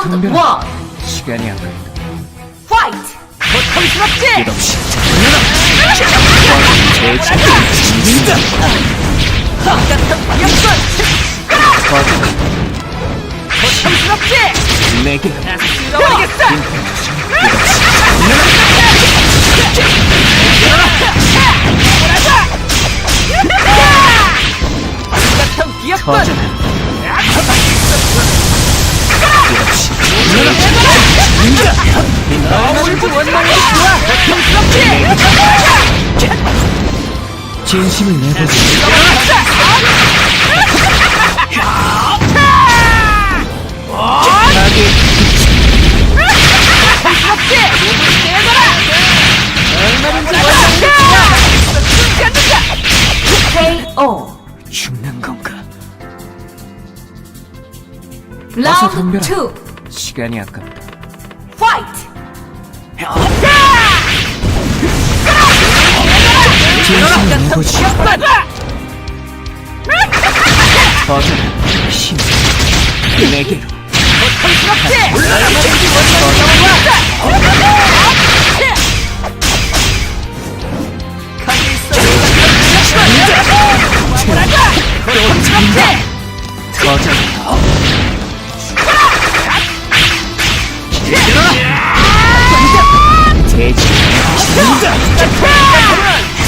라운드 덤벼라. 1 시간이 아깝다. 파이트 고통스럽지? 끝없이 대지 같은 역전! 고통스럽지? 내게 쓸어버리겠어! 같은 기억권! 터져라. 않는다! KO 죽는 건가? 라운드 덤벼라. 2 시간이 아깝다. 같은 내보지. 기억권! 터져라. 힘. 내게로. 고통 아.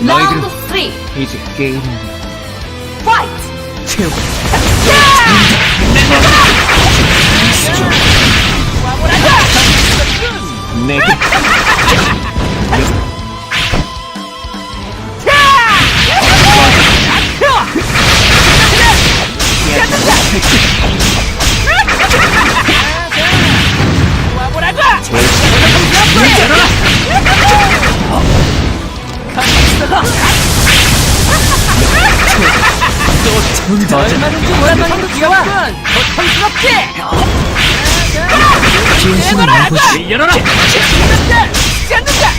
라운드 너희들은 3 이제 게임이 태우고 얼마든지 원하는 귀여운 고통스럽지? 진심을 내보지. 열어라! 죽는다! 죽지 않는다!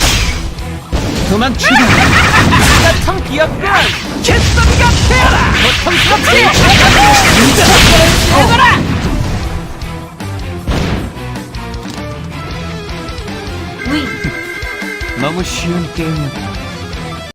그만 죽어. 참 귀엽군! 개성이가 태어라! 고통스럽지? 열어라! 위 너무 쉬운 게임이었다.